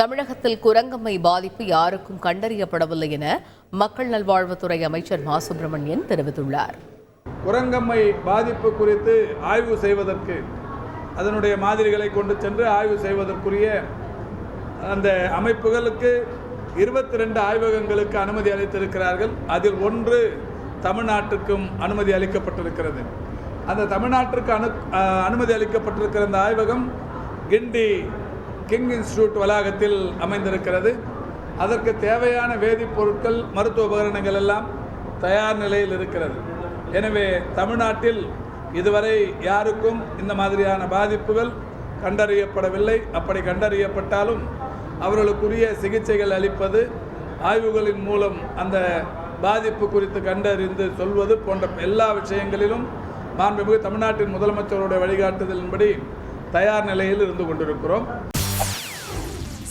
தமிழகத்தில் குரங்கம்மை பாதிப்பு யாருக்கும் கண்டறியப்படவில்லை என மக்கள் நல்வாழ்வுத்துறை அமைச்சர் மா. சுப்பிரமணியன் தெரிவித்துள்ளார். குரங்கம்மை பாதிப்பு குறித்து ஆய்வு செய்வதற்கு அதனுடைய மாதிரிகளை கொண்டு சென்று ஆய்வு செய்வதற்குரிய அந்த அமைப்புகளுக்கு இருபத்தி ரெண்டு ஆய்வகங்களுக்கு அனுமதி அளித்திருக்கிறார்கள். அதில் ஒன்று தமிழ்நாட்டுக்கும் அனுமதி அளிக்கப்பட்டிருக்கிறது. அந்த தமிழ்நாட்டிற்கு அனு அனுமதி அளிக்கப்பட்டிருக்கிற அந்த ஆய்வகம் கிண்டி கிங் இன்ஸ்டிடியூட் வளாகத்தில் அமைந்திருக்கிறது. அதற்கு தேவையான வேதிப்பொருட்கள் மருத்துவ உபகரணங்கள் எல்லாம் தயார் நிலையில் இருக்கிறது. எனவே தமிழ்நாட்டில் இதுவரை யாருக்கும் இந்த மாதிரியான பாதிப்புகள் கண்டறியப்படவில்லை. அப்படி கண்டறியப்பட்டாலும் அவர்களுக்குரிய சிகிச்சைகள் அளிப்பது ஆய்வுகளின் மூலம் அந்த பாதிப்பு குறித்து கண்டறிந்து சொல்வது போன்ற எல்லா விஷயங்களிலும் மாண்புமிகு தமிழ்நாட்டின் முதலமைச்சருடைய வழிகாட்டுதலின்படி தயார் நிலையில் இருந்து கொண்டிருக்கிறோம்.